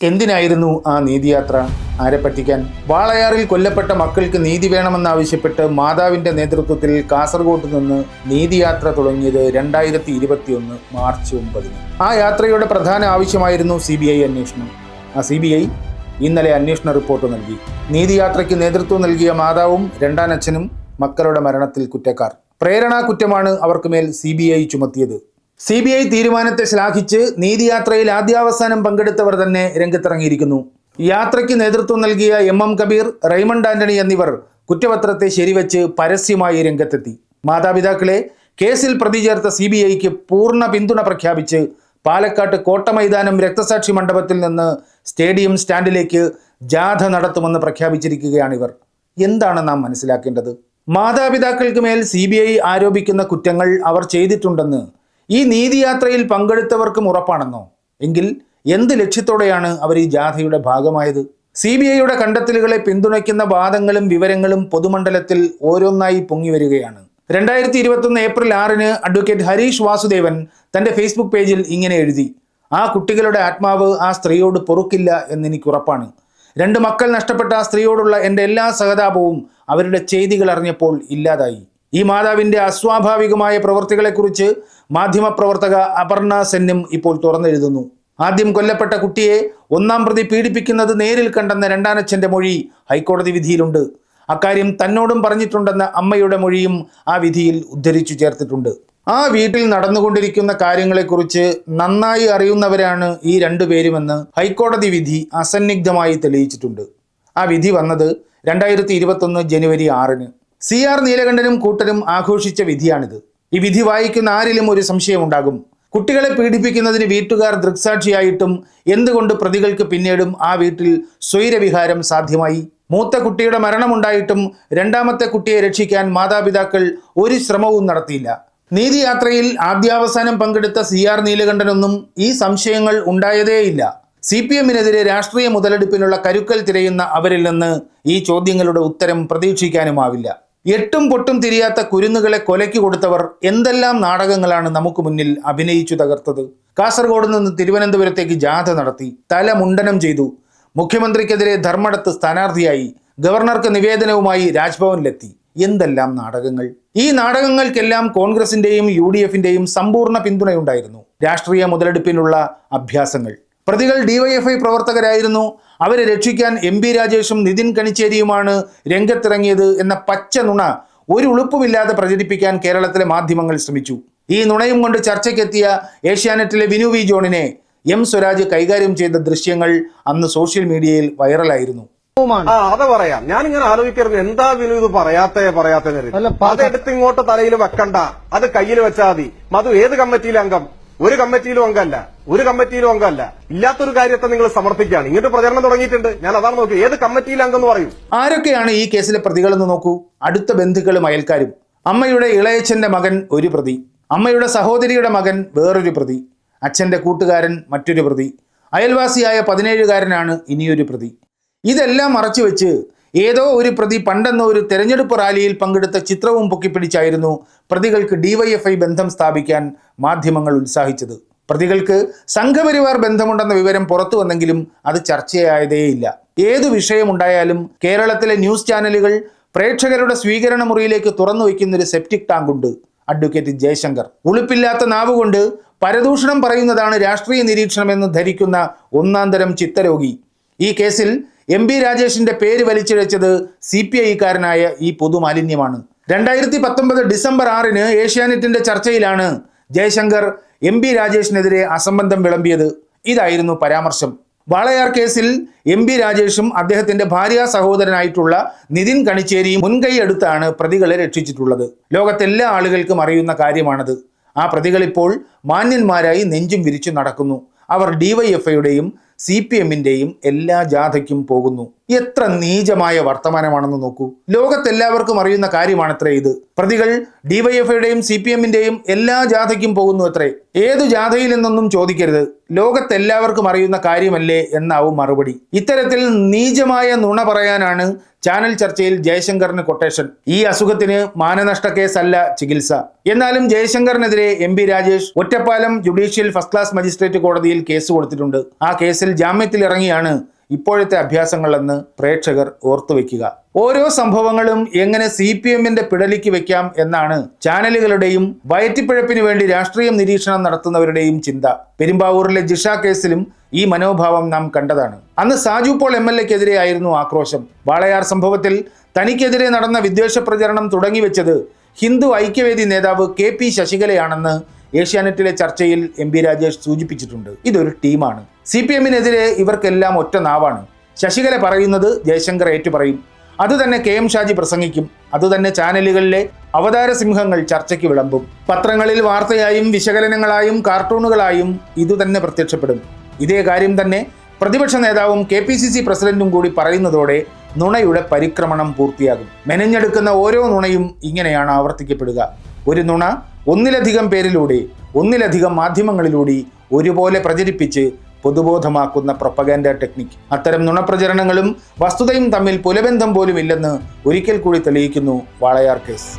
എന്തിനായിരുന്നു ആ നീതിയാത്ര? ആരെ പറ്റിക്കാൻ? വാളയാറിൽ കൊല്ലപ്പെട്ട മക്കൾക്ക് നീതി വേണമെന്നാവശ്യപ്പെട്ട് മാതാവിന്റെ നേതൃത്വത്തിൽ കാസർഗോഡ് നിന്ന് നീതിയാത്ര തുടങ്ങിയത് രണ്ടായിരത്തി ഇരുപത്തിയൊന്ന് മാർച്ച് ഒമ്പതിന്. ആ യാത്രയുടെ പ്രധാന ആവശ്യമായിരുന്നു സി ബി ഐ അന്വേഷണം. ആ സി ബി ഐ ഇന്നലെ അന്വേഷണ റിപ്പോർട്ട് നൽകി. നീതിയാത്രയ്ക്ക് നേതൃത്വം നൽകിയ മാതാവും രണ്ടാനച്ഛനും മക്കളുടെ മരണത്തിൽ കുറ്റക്കാർ. പ്രേരണാ കുറ്റമാണ് അവർക്ക് മേൽ സി ബി ഐ ചുമത്തിയത്. സി ബി ഐ തീരുമാനത്തെ ശ്ലാഘിച്ച് നീതിയാത്രയിൽ ആദ്യാവസാനം പങ്കെടുത്തവർ തന്നെ രംഗത്തിറങ്ങിയിരിക്കുന്നു. യാത്രയ്ക്ക് നേതൃത്വം നൽകിയ എം എം കബീർ റൈമണ്ട് ആന്റണി എന്നിവർ കുറ്റപത്രത്തെ ശരിവച്ച് പരസ്യമായി രംഗത്തെത്തി. മാതാപിതാക്കളെ കേസിൽ പ്രതി ചേർത്ത സി ബി ഐക്ക് പൂർണ പിന്തുണ പ്രഖ്യാപിച്ച് പാലക്കാട്ട് കോട്ട മൈതാനം രക്തസാക്ഷി മണ്ഡപത്തിൽ നിന്ന് സ്റ്റേഡിയം സ്റ്റാൻഡിലേക്ക് ജാഥ നടത്തുമെന്ന് പ്രഖ്യാപിച്ചിരിക്കുകയാണിവർ. എന്താണ് നാം മനസ്സിലാക്കേണ്ടത്? മാതാപിതാക്കൾക്ക് മേൽ സി ആരോപിക്കുന്ന കുറ്റങ്ങൾ അവർ ചെയ്തിട്ടുണ്ടെന്ന് ഈ നീതിയാത്രയിൽ പങ്കെടുത്തവർക്കും ഉറപ്പാണെന്നോ? എങ്കിൽ എന്ത് ലക്ഷ്യത്തോടെയാണ് അവർ ഈ ജാഥയുടെ ഭാഗമായത്? സി ബി ഐയുടെ കണ്ടെത്തലുകളെ പിന്തുണയ്ക്കുന്ന വാദങ്ങളും വിവരങ്ങളും പൊതുമണ്ഡലത്തിൽ ഓരോന്നായി പൊങ്ങി വരികയാണ്. രണ്ടായിരത്തി ഇരുപത്തൊന്ന് ഏപ്രിൽ ആറിന് അഡ്വക്കേറ്റ് ഹരീഷ് വാസുദേവൻ തന്റെ ഫേസ്ബുക്ക് പേജിൽ ഇങ്ങനെ എഴുതി ആ കുട്ടികളുടെ ആത്മാവ് ആ സ്ത്രീയോട് പൊറുക്കില്ല എന്നെനിക്ക് ഉറപ്പാണ്. രണ്ട് മക്കൾ നഷ്ടപ്പെട്ട ആ സ്ത്രീയോടുള്ള എന്റെ എല്ലാ സഹതാപവും അവരുടെ ചെയ്തികൾ അറിഞ്ഞപ്പോൾ ഇല്ലാതായി. ഈ മാതാവിന്റെ അസ്വാഭാവികമായ പ്രവൃത്തികളെക്കുറിച്ച് മാധ്യമപ്രവർത്തക അപർണ സെന്നും ഇപ്പോൾ തുറന്നെഴുതുന്നു. ആദ്യം കൊല്ലപ്പെട്ട കുട്ടിയെ ഒന്നാം പ്രതി പീഡിപ്പിക്കുന്നത് നേരിൽ കണ്ടെന്ന രണ്ടാനച്ഛന്റെ മൊഴി ഹൈക്കോടതി വിധിയിലുണ്ട്. അക്കാര്യം തന്നോടും പറഞ്ഞിട്ടുണ്ടെന്ന അമ്മയുടെ മൊഴിയും ആ വിധിയിൽ ഉദ്ധരിച്ചു ചേർത്തിട്ടുണ്ട്. ആ വീട്ടിൽ നടന്നുകൊണ്ടിരിക്കുന്ന കാര്യങ്ങളെക്കുറിച്ച് നന്നായി അറിയുന്നവരാണ് ഈ രണ്ടുപേരുമെന്ന് ഹൈക്കോടതി വിധി അസന്നിഗ്ധമായി തെളിയിച്ചിട്ടുണ്ട്. ആ വിധി വന്നത് രണ്ടായിരത്തി ഇരുപത്തൊന്ന് ജനുവരി ആറിന്. സി ആർ നീലകണ്ഠനും കൂട്ടരും ആഘോഷിച്ച വിധിയാണിത്. ഈ വിധി വായിക്കുന്ന ആരിലും ഒരു സംശയം ഉണ്ടാകും കുട്ടികളെ പീഡിപ്പിക്കുന്നതിന് വീട്ടുകാർ ദൃക്സാക്ഷിയായിട്ടും എന്തുകൊണ്ട് പ്രതികൾക്ക് പിന്നീടും ആ വീട്ടിൽ സ്വൈരവിഹാരം സാധ്യമായി? മൂത്ത കുട്ടിയുടെ മരണമുണ്ടായിട്ടും രണ്ടാമത്തെ കുട്ടിയെ രക്ഷിക്കാൻ മാതാപിതാക്കൾ ഒരു ശ്രമവും നടത്തിയില്ല. നീതിയാത്രയിൽ ആദ്യാവസാനം പങ്കെടുത്ത സി ആർ നീലകണ്ഠനൊന്നും ഈ സംശയങ്ങൾ ഉണ്ടായതേയില്ല. സി പി എമ്മിനെതിരെ രാഷ്ട്രീയ മുതലെടുപ്പിനുള്ള കരുക്കൽ തിരയുന്ന അവരിൽ നിന്ന് ഈ ചോദ്യങ്ങളുടെ ഉത്തരം പ്രതീക്ഷിക്കാനുമാവില്ല. എട്ടും പൊട്ടും തിരിയാത്ത കുരുന്നുകളെ കൊലയ്ക്ക് കൊടുത്തവർ എന്തെല്ലാം നാടകങ്ങളാണ് നമുക്ക് മുന്നിൽ അഭിനയിച്ചു തകർത്തത്? കാസർഗോഡ് നിന്ന് തിരുവനന്തപുരത്തേക്ക് ജാഥ നടത്തി. തല മുണ്ടനം ചെയ്തു. മുഖ്യമന്ത്രിക്കെതിരെ ധർമ്മടത്ത് സ്ഥാനാർത്ഥിയായി ഗവർണർക്ക് നിവേദനവുമായി രാജ്ഭവനിലെത്തി. എന്തെല്ലാം നാടകങ്ങൾ? ഈ നാടകങ്ങൾക്കെല്ലാം കോൺഗ്രസിന്റെയും യു ഡി എഫിന്റെയും സമ്പൂർണ പിന്തുണയുണ്ടായിരുന്നു. രാഷ്ട്രീയ മുതലെടുപ്പിനുള്ള അഭ്യാസങ്ങൾ. പ്രതികൾ ഡിവൈഎഫ്ഐ പ്രവർത്തകരായിരുന്നു. അവരെ രക്ഷിക്കാൻ എം പി രാജേഷും നിതിൻ കണിച്ചേരിയുമാണ് രംഗത്തിറങ്ങിയത് എന്ന പച്ച നുണ ഒരു ഉളുപ്പുമില്ലാതെ പ്രചരിപ്പിക്കാൻ കേരളത്തിലെ മാധ്യമങ്ങൾ ശ്രമിച്ചു. ഈ നുണയും കൊണ്ട് ചർച്ചയ്ക്കെത്തിയ ഏഷ്യാനെറ്റിലെ വിനു വി ജോണിനെ എം സ്വരാജ് കൈകാര്യം ചെയ്ത ദൃശ്യങ്ങൾ അന്ന് സോഷ്യൽ മീഡിയയിൽ വൈറലായിരുന്നു. ആ അത് പറയാം. ഞാനിങ്ങനെ ആലോചിക്കരുത്. എന്താ വിനു ഇത് പറയാത്തേ പറയാത്തേ അത് എടുത്തിങ്ങോട്ട് തലയിൽ വെക്കണ്ട. അത് കയ്യിൽ വെച്ചാൽ മതി. മധു ഏത് കമ്മിറ്റിയിലെ അംഗം? ഒരു കമ്മിറ്റിയിലും അംഗമല്ല. ഒരു കമ്മിറ്റിയിലും അംഗമല്ല. ഇല്ലാത്തൊരു കാര്യത്തെ നിങ്ങൾ സമർപ്പിക്കുകയാണ്. ഇങ്ങോട്ട് പ്രചരണം തുടങ്ങിയിട്ടുണ്ട്. ഞാൻ അതാണ് നോക്കി ഏത് കമ്മിറ്റിയിലെ അംഗം എന്ന് പറയൂ. ആരൊക്കെയാണ് ഈ കേസിലെ പ്രതികളെന്ന് നോക്കൂ. അടുത്ത ബന്ധുക്കളും അയൽക്കാരും. അമ്മയുടെ ഇളയച്ചന്റെ മകൻ ഒരു പ്രതി. അമ്മയുടെ സഹോദരിയുടെ മകൻ വേറൊരു പ്രതി. അച്ഛന്റെ കൂട്ടുകാരൻ മറ്റൊരു പ്രതി. അയൽവാസിയായ പതിനേഴുകാരനാണ് ഇനിയൊരു പ്രതി. ഇതെല്ലാം മറച്ചുവെച്ച് ഏതോ ഒരു പ്രതി പണ്ടെന്ന ഒരു തെരഞ്ഞെടുപ്പ് റാലിയിൽ പങ്കെടുത്ത ചിത്രവും പൊക്കിപ്പിടിച്ചായിരുന്നു പ്രതികൾക്ക് ഡിവൈഎഫ്ഐ ബന്ധം സ്ഥാപിക്കാൻ മാധ്യമങ്ങൾ ഉത്സാഹിച്ചത്. പ്രതികൾക്ക് സംഘപരിവാർ ബന്ധമുണ്ടെന്ന വിവരം പുറത്തു വന്നെങ്കിലും അത് ചർച്ചയായതേയില്ല. ഏതു വിഷയമുണ്ടായാലും കേരളത്തിലെ ന്യൂസ് ചാനലുകൾ പ്രേക്ഷകരുടെ സ്വീകരണ മുറിയിലേക്ക് തുറന്നു വയ്ക്കുന്ന ഒരു സെപ്റ്റിക് ടാങ്കുണ്ട്. അഡ്വക്കേറ്റ് ജയശങ്കർ. ഉളുപ്പില്ലാത്ത നാവുകൊണ്ട് പരദൂഷണം പറയുന്നതാണ് രാഷ്ട്രീയ നിരീക്ഷണമെന്ന് ധരിക്കുന്ന ഒന്നാം തരം ചിത്തരോഗി. ഈ കേസിൽ എം പി രാജേഷിന്റെ പേര് വലിച്ചിഴച്ചത് സി പി ഐക്കാരനായ ഈ പൊതുമാലിന്യമാണ്. രണ്ടായിരത്തി പത്തൊമ്പത് ഡിസംബർ ആറിന് ഏഷ്യാനെറ്റിന്റെ ചർച്ചയിലാണ് ജയശങ്കർ എം പി രാജേഷിനെതിരെ അസംബന്ധം വിളമ്പിയത്. ഇതായിരുന്നു പരാമർശം. വാളയാർ കേസിൽ എം പി രാജേഷും അദ്ദേഹത്തിന്റെ ഭാര്യ സഹോദരനായിട്ടുള്ള നിതിൻ കണിച്ചേരിയും മുൻകൈയെടുത്താണ് പ്രതികളെ രക്ഷിച്ചിട്ടുള്ളത്. ലോകത്തെല്ലാ ആളുകൾക്കും അറിയുന്ന കാര്യമാണത്. ആ പ്രതികളിപ്പോൾ മാന്യന്മാരായി നെഞ്ചും വിരിച്ചു നടക്കുന്നു. അവർ ഡിവൈഎഫ്ഐയുടെയും സി പി എമ്മിന്റെയും എല്ലാ ജാഥയ്ക്കും പോകുന്നു. എത്ര നീചമായ വർത്തമാനമാണെന്ന് നോക്കൂ. ലോകത്തെല്ലാവർക്കും അറിയുന്ന കാര്യമാണത്രേ ഇത്. പ്രതികൾ ഡിവൈഎഫ്ഐയുടെയും സി പി എമ്മിന്റെയും എല്ലാ ജാഥയ്ക്കും പോകുന്നു അത്രേ ഏതു ജാഥയിൽ നിന്നൊന്നും ചോദിക്കരുത്. ലോകത്തെല്ലാവർക്കും അറിയുന്ന കാര്യമല്ലേ എന്നാവും മറുപടി. ഇത്തരത്തിൽ നീചമായ നുണ പറയാനാണ് ചാനൽ ചർച്ചയിൽ ജയശങ്കറിന് കൊട്ടേഷൻ. ഈ അസുഖത്തിന് മാനനഷ്ട കേസല്ല ചികിത്സ. എന്നാലും ജയശങ്കറിനെതിരെ M P Rajesh Ottapalam judicial first class magistrate കോടതിയിൽ കേസ് കൊടുത്തിട്ടുണ്ട്. ആ കേസിൽ ജാമ്യത്തിൽ ഇറങ്ങിയാണ് ഇപ്പോഴത്തെ അഭ്യാസങ്ങളെന്ന് പ്രേക്ഷകർ ഓർത്തുവെക്കുക ഓരോ സംഭവങ്ങളും എങ്ങനെ സി പി എമ്മിന്റെ പിടലിക്ക് വെക്കാം എന്നാണ് ചാനലുകളുടെയും വയറ്റിപ്പിഴപ്പിന് വേണ്ടി രാഷ്ട്രീയം നിരീക്ഷണം നടത്തുന്നവരുടെയും ചിന്ത. പെരുമ്പാവൂരിലെ ജിഷ കേസിലും ഈ മനോഭാവം നാം കണ്ടതാണ്. അന്ന് സാജു പോൾ എം എൽ എക്കെതിരെയായിരുന്നു ആക്രോശം. വാളയാർ സംഭവത്തിൽ തനിക്കെതിരെ നടന്ന വിദ്വേഷ പ്രചരണം തുടങ്ങിവെച്ചത് ഹിന്ദു ഐക്യവേദി നേതാവ് കെ പി ശശികലയാണെന്ന് ഏഷ്യാനെറ്റിലെ ചർച്ചയിൽ എം പി രാജേഷ് സൂചിപ്പിച്ചിട്ടുണ്ട്. ഇതൊരു ടീമാണ്. സി പി എമ്മിനെതിരെ ഇവർക്കെല്ലാം ഒറ്റ നാവാണ്. ശശികല പറയുന്നത് ജയശങ്കർ ഏറ്റുപറയും. അതുതന്നെ കെ എം ഷാജി പ്രസംഗിക്കും. അതുതന്നെ ചാനലുകളിലെ അവതാര സിംഹങ്ങൾ ചർച്ചയ്ക്ക് വിളമ്പും. പത്രങ്ങളിൽ വാർത്തയായും വിശകലനങ്ങളായും കാർട്ടൂണുകളായും ഇതുതന്നെ പ്രത്യക്ഷപ്പെടും. ഇതേ കാര്യം തന്നെ പ്രതിപക്ഷ നേതാവും കെ പി സി സി പ്രസിഡന്റും കൂടി പറയുന്നതോടെ നുണയുടെ പരിക്രമണം പൂർത്തിയാകും. മെനഞ്ഞെടുക്കുന്ന ഓരോ നുണയും ഇങ്ങനെയാണ് ആവർത്തിക്കപ്പെടുക. ഒരു നുണ ഒന്നിലധികം പേരിലൂടെ ഒന്നിലധികം മാധ്യമങ്ങളിലൂടെ ഒരുപോലെ പ്രചരിപ്പിച്ച് പൊതുബോധമാക്കുന്ന പ്രൊപ്പഗാൻഡ ടെക്നിക്. അത്തരം നുണപ്രചരണങ്ങളും വസ്തുതയും തമ്മിൽ പുലബന്ധം പോലും ഇല്ലെന്ന് ഒരിക്കൽ കൂടി തെളിയിക്കുന്നു വാളയാർ കേസ്.